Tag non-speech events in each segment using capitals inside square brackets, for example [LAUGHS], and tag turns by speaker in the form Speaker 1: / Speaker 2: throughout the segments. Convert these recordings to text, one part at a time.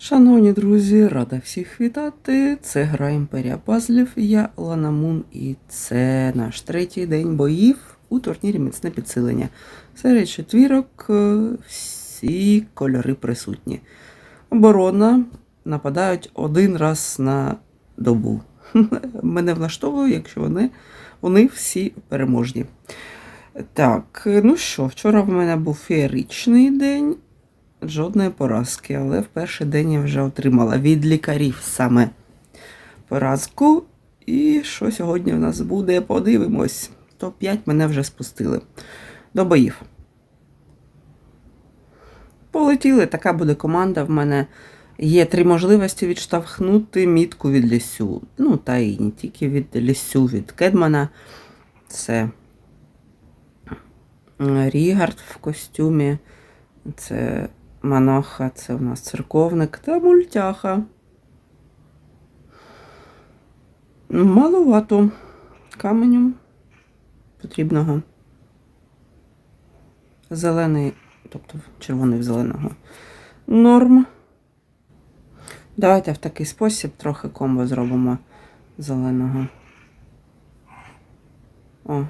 Speaker 1: Шановні друзі, рада всіх вітати. Це гра Імперія Пазлів. Я Лана Мун, і це наш третій день боїв у турнірі Міцне підсилення. Серед четвірок е, всі кольори присутні. Оборона нападають один раз на добу. [LAUGHS] Мене влаштовує, якщо вони, вони всі переможні. Так, ну що, вчора в мене був феєричний день. Жодної поразки, але в перший день я вже отримала від лікарів саме поразку. І що сьогодні в нас буде, подивимось. Топ-5 мене вже спустили. До боїв. Полетіли, така буде команда. В мене є три можливості відштовхнути мітку від лісю. Ну, та і не тільки від лісю, від Кедмана. Це Рігард в костюмі. Це Маноха, це у нас церковник та мультяха. Маловато каменю потрібного. Зелений, тобто червоний в зеленого. Норм. Давайте в такий спосіб трохи комбо зробимо зеленого. О.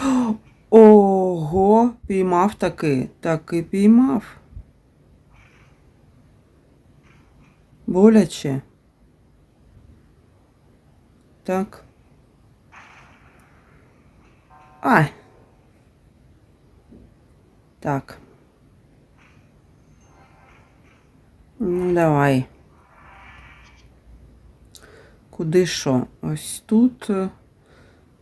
Speaker 1: [GASPS] Ого, піймав таки. Таки піймав. Боляче. Так. Ай. Так. Ну, давай. Куди що? Ось тут е,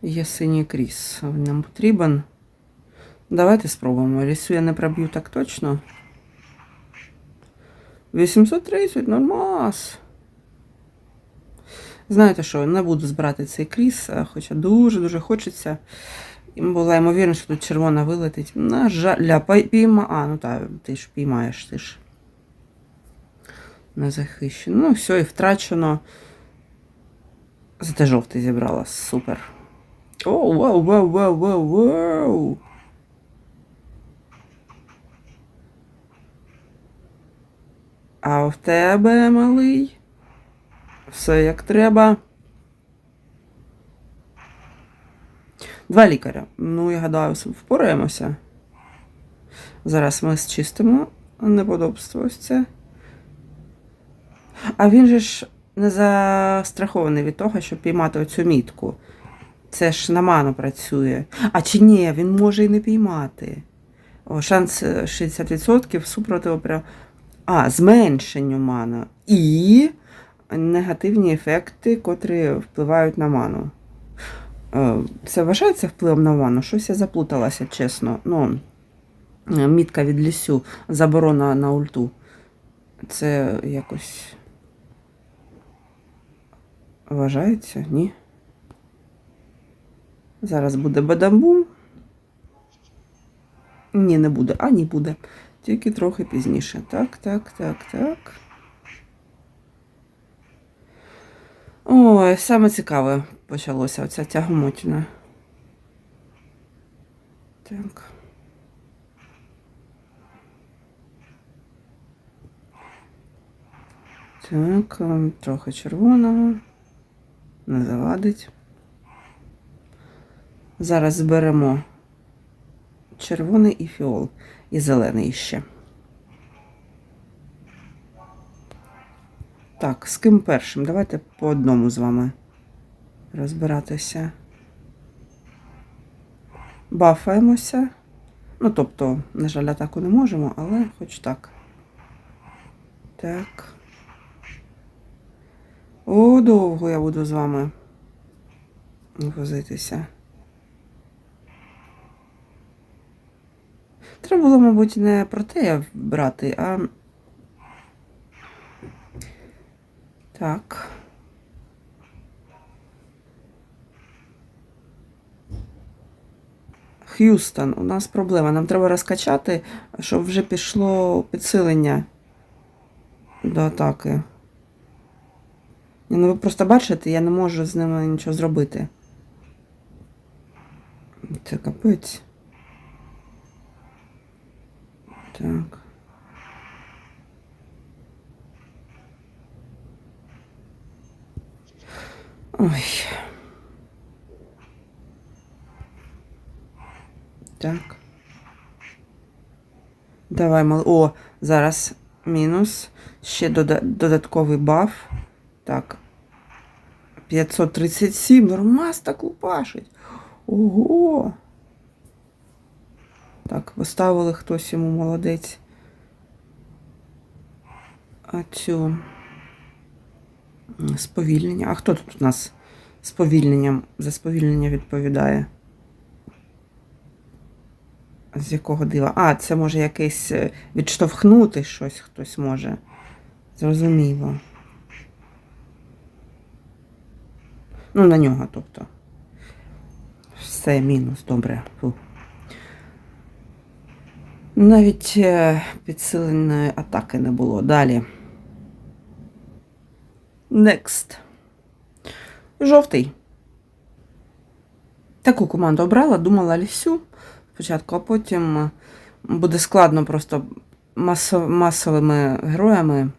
Speaker 1: є синій кріс. Нам потрібен. Давайте спробуємо. Лісу я не проб'ю так точно. 830, нормас. Знаєте що, не буду збирати цей кріс, хоча дуже-дуже хочеться. І була ймовірно, що тут червона вилетить. На жаль, ля, пійма. А, ну так, ти ж піймаєш, ти ж. Не захищено. Ну, все, і втрачено. Зате жовтий зібрала. Супер. О, вау, вау, вау, вау, вау. А в тебе, малий, все як треба. Два лікаря. Ну, я гадаю, впораємося. Зараз ми зчистимо неподобство ось це. А він же ж не застрахований від того, щоб піймати оцю мітку. Це ж на ману працює. А чи ні, він може і не піймати. О, шанс 60% супротиву прям. А, зменшенню мана. І негативні ефекти, котрі впливають на ману. Е, Це вважається впливом на ману? Щось я заплуталася, чесно. Ну, е, мітка від лісю, заборона на ульту. Це якось. Вважається? Ні. Зараз буде бадамбум. Ні, не буде. А, ні, буде. Тільки трохи пізніше. Так, так, так, так. Ой, саме цікаве почалося оця тягомотіна. Так. Так, ем, трохи червоного. Не завадить. Зараз зберемо червоний і фіол, і зелений ще. Так, з ким першим? Давайте по одному з вами розбиратися. Бафаємося. Ну, тобто, на жаль, атаку не можемо, але хоч так. Так. О, довго я буду з вами возитися. Треба було, мабуть, не протея брати, а. Так. Х'юстон, у нас проблема. Нам треба розкачати, щоб вже пішло підсилення до атаки. Ну, ви просто бачите, я не можу з ними нічого зробити. Це капець. Так. Ой. Так. Давай, мал... О, зараз мінус. Ще дода... додатковий баф. Так. 537. Нормас так лупашить. Ого! Так, поставили хтось йому молодець. А цю сповільнення. А хто тут у нас сповільненням за сповільнення відповідає? З якого дива? А, це може якесь е, відштовхнути щось хтось може. Зрозуміло. Ну, на нього, тобто. Все, мінус, добре. Фу. Навіть е, підсиленої атаки не було. Далі. Next. Жовтий. Таку команду обрала, думала лісю спочатку, а потім буде складно просто масо- масовими героями,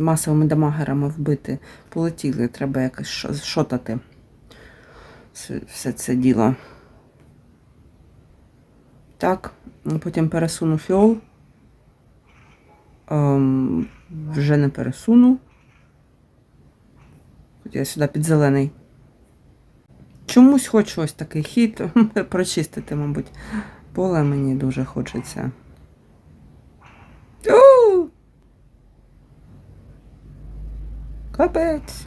Speaker 1: масовими дамагерами вбити. Полетіли, треба якось шотати все це діло. Так, потім пересуну фіол. Ем, вже не пересуну. От Я сюди під зелений. Чомусь хочу ось такий хід [LAUGHS] прочистити, мабуть. Поле мені дуже хочеться. Капець.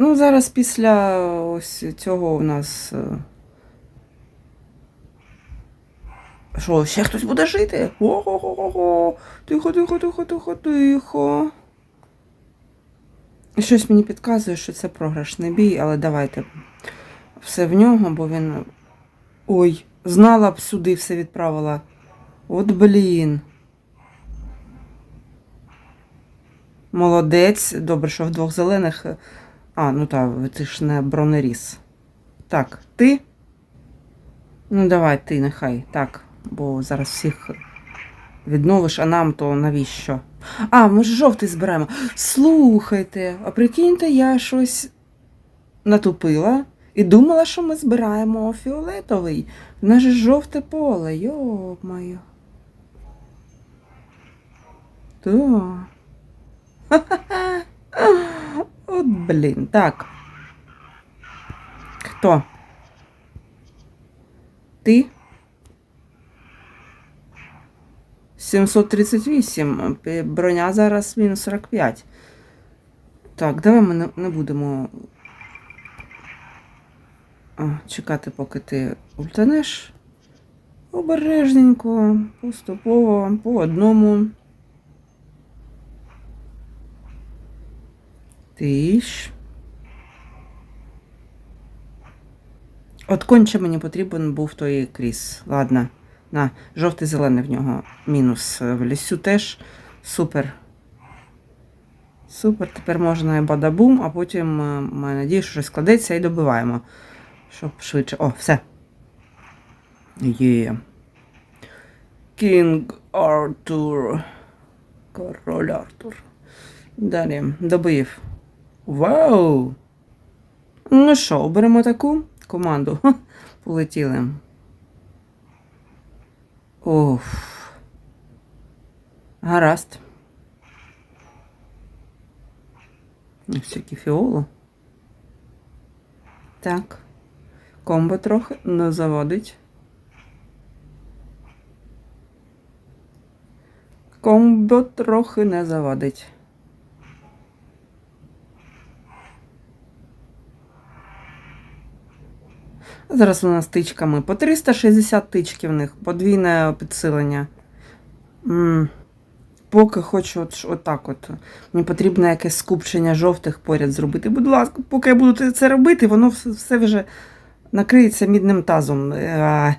Speaker 1: Ну, зараз після ось цього у нас. е, Що, ще хтось буде жити? Ого-го-го-го. Тихо, тихо, тихо, тихо, тихо. Щось мені підказує, що це програшний бій, але давайте все в нього, бо він. Ой, знала б сюди все відправила. От блін. Молодець. Добре, що в двох зелених. А, ну так, ти ж не бронеріс. Так, ти? Ну, давай, ти нехай. Так, бо зараз всіх відновиш, а нам то навіщо? А, ми ж жовтий збираємо. Слухайте, а прикиньте, я щось натупила і думала, що ми збираємо фіолетовий. В нас жовте поле, йо-моє. То. Ха-ха-ха. [LAUGHS] От блін, так. Хто? Ти? 738. Броня зараз мінус 45. Так, давай ми не, будемо чекати, поки ти ультанеш. Обережненько, поступово, по одному. Тиш. От конче мені потрібен був той кріс. Ладно. На, жовтий зелений в нього мінус. В лісю теж. Супер. Супер. Тепер можна і бадабум, а потім, е, маю надію, що щось складеться і добиваємо. Щоб швидше. О, все. Є. Кінг Артур. Король Артур. Далі. Добив. Вау! Ну що, оберемо таку команду. Полетіли. Оф. Гаразд. Всякі фіолу. Так. Комбо трохи не заводить. Комбо трохи не заводить. Зараз у нас тичками по 360 тички в них, подвійне підсилення. м Поки хочу от, отак от. Мені потрібно якесь скупчення жовтих поряд зробити. Будь ласка, поки я буду це робити, воно все, вже накриється мідним тазом. Е.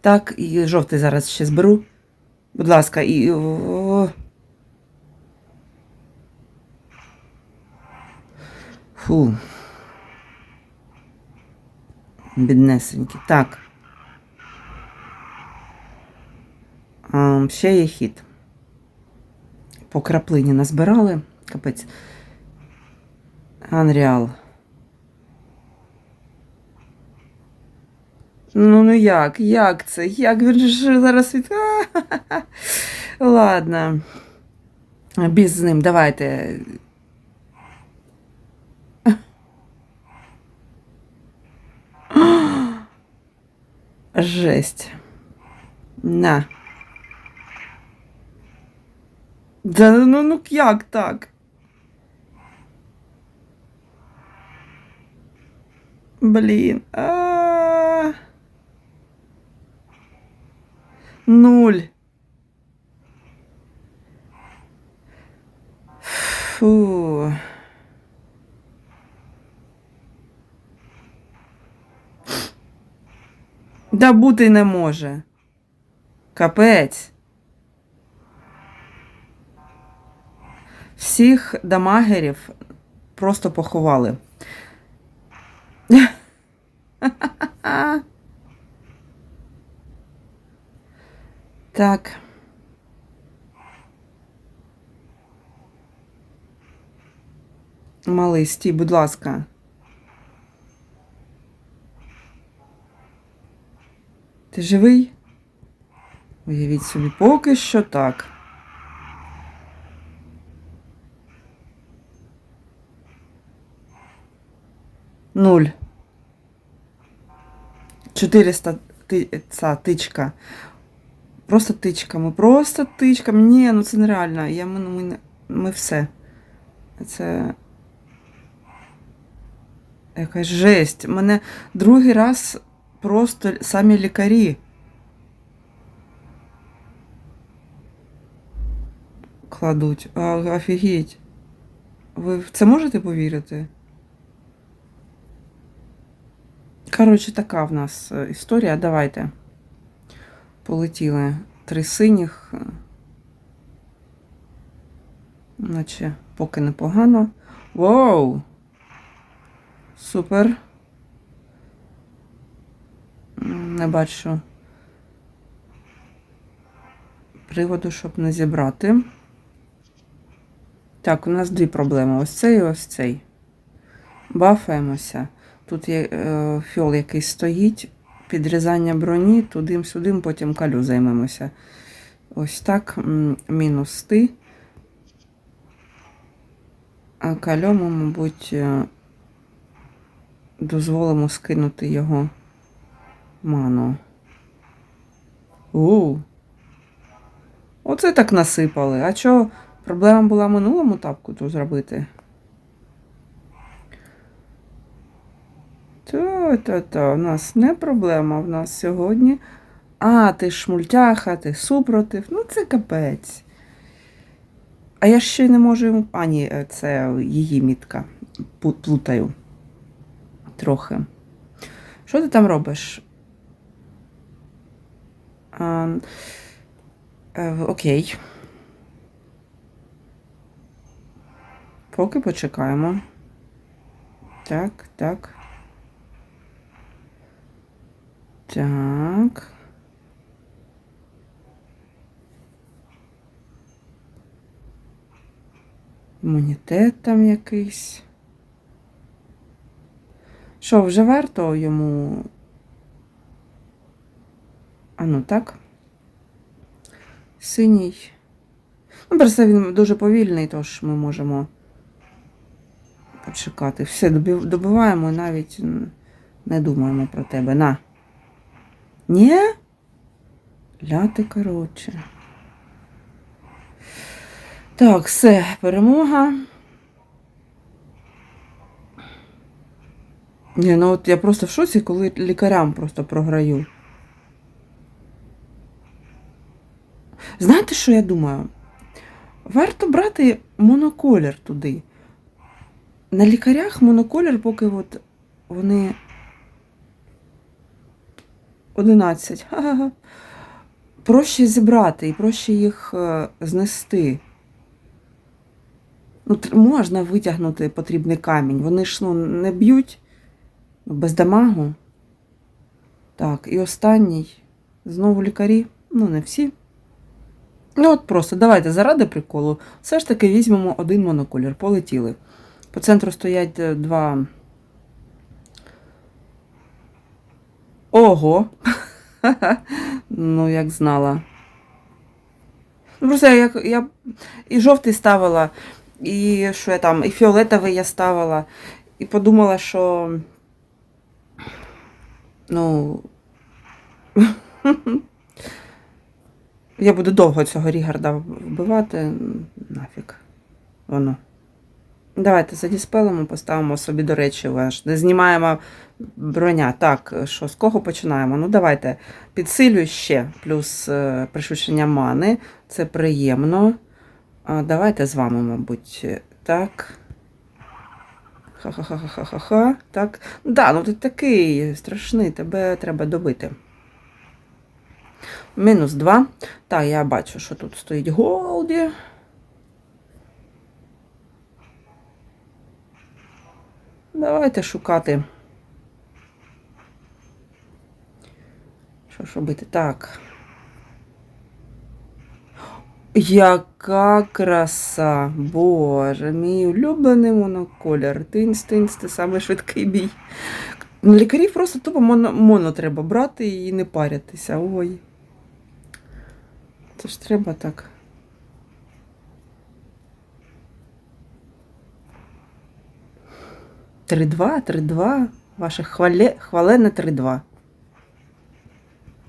Speaker 1: Так, і жовтий зараз ще зберу. Будь ласка, і. Фу. Біднесенькі. Так. А, ще є хід. По краплині назбирали. Капець. Unreal. Ну, ну як? Як це? Як він ж зараз від. Ладно. Біз з ним, давайте. Жесть. На. Да ну ну як так? Блін. А. Нуль. Фу. Да бути не може. Капець. Всіх дамагерів просто поховали. [LAUGHS] Так. Малий, стій, будь ласка. Ти живий? Уявіть собі, поки що так. Нуль. 400 ти, ця тичка. Просто тичками, просто тичками. Ні, ну це нереально. Я, ми, ми, ми все. Це. Якась жесть. Мене другий раз просто самі лікарі. Кладуть. А, офігеть. Ви в це можете повірити? Коротше, така в нас е, історія. Давайте. Полетіли три синіх. Наче поки непогано. Воу! Супер. Не бачу приводу, щоб не зібрати. Так, у нас дві проблеми. Ось цей і ось цей. Бафаємося. Тут є е, фіол, який стоїть, підрізання броні, тудим-сюдим, потім калю займемося. Ось так, мінус ти. А кальому, мабуть, е, дозволимо скинути його ману. У. Оце так насипали. А що, проблема була минулому тапку то зробити? Та-та-та, у нас не проблема в нас сьогодні. А, ти ж мультяха, ти супротив. Ну, це капець. А я ще не можу йому. А, ні, це її мітка. Плутаю. Трохи. Що ти там робиш? А, е, окей. Поки почекаємо. Так, так. Так. Імунітет там якийсь. Що, вже варто йому. А ну так. Синій. Ну, просто він дуже повільний, тож ми можемо почекати. Все, добиваємо і навіть не думаємо про тебе. На. Ні? Ляти коротше. Так, все, перемога. Ні, ну от я просто в шоці, коли лікарям просто програю. Знаєте, що я думаю? Варто брати моноколір туди. На лікарях моноколір, поки от вони 11. Ха-ха-ха. Проще зібрати і проще їх е, знести. Ну, можна витягнути потрібний камінь. Вони ж ну, не б'ють ну, без дамагу. Так, і останній. Знову лікарі. Ну, не всі. Ну от просто давайте заради приколу. Все ж таки візьмемо один моноколір. Полетіли. По центру стоять е, два. Ого! [LAUGHS] ну, як знала. Ну, Просто я, я і жовтий ставила, і що я там, і фіолетовий я ставила, і подумала, що. Ну. [LAUGHS] Я буду довго цього Рігарда вбивати. Нафіг. Воно. Давайте задіспелимо, поставимо собі, до речі, ваш. Не знімаємо броня. Так, що з кого починаємо? Ну, давайте. Підсилюю ще, плюс е, пришвидшення мани. Це приємно. Давайте з вами, мабуть. Так. Ха-ха-ха-ха-ха-ха. Так. Да, ну ти такий страшний, тебе треба добити. Мінус 2. Так, я бачу, що тут стоїть Голді. Давайте шукати. Що ж робити? Так. Яка краса! Боже, мій улюблений моноколір. Тинц, тинц, це самий швидкий бій. Ну, Лікарів просто тупо моно, моно треба брати і не парятися. Ой. Це ж треба так. Три-два, три-два. Ваше хвале, хвалене три-два.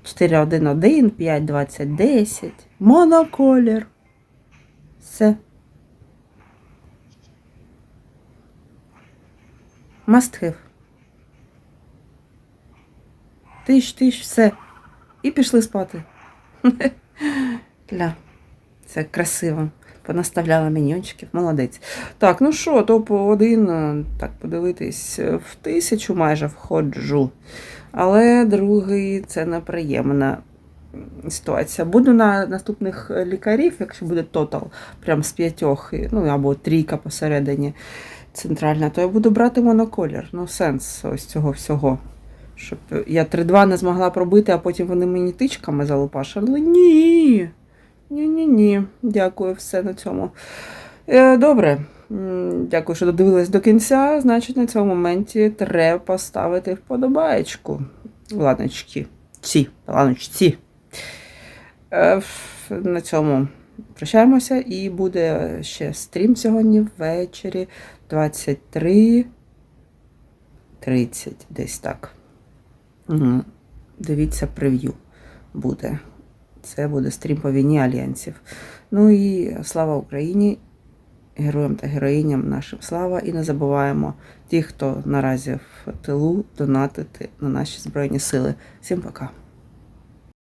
Speaker 1: 4-1-1, 5-20-10. Моноколір. Все. Must have. Тиш, тиш, все. І пішли спати. [LAUGHS] Ля, це красиво. Понаставляла міньончиків, молодець. Так, ну що, топ-1, так подивитись, в тисячу майже входжу. Але другий це неприємна ситуація. Буду на наступних лікарів, якщо буде тотал, прям з п'ятьох, ну або трійка посередині центральна, то я буду брати моноколір. Ну, сенс ось цього всього. Щоб я 3-2 не змогла пробити, а потім вони мені тичками залупашили. Ні. Ні-ні-ні. Дякую, все на цьому. Е, Добре. Дякую, що додивились до кінця. Значить, на цьому моменті треба поставити вподобаєчку. Ладночки. Ці. Ладночці. Е, На цьому прощаємося і буде ще стрім сьогодні ввечері 23. 30, десь так. Дивіться, прев'ю буде. Це буде стрім по війні альянсів. Ну і слава Україні, героям та героїням нашим слава. І не забуваємо тих, хто наразі в тилу, донатити на наші Збройні Сили. Всім пока!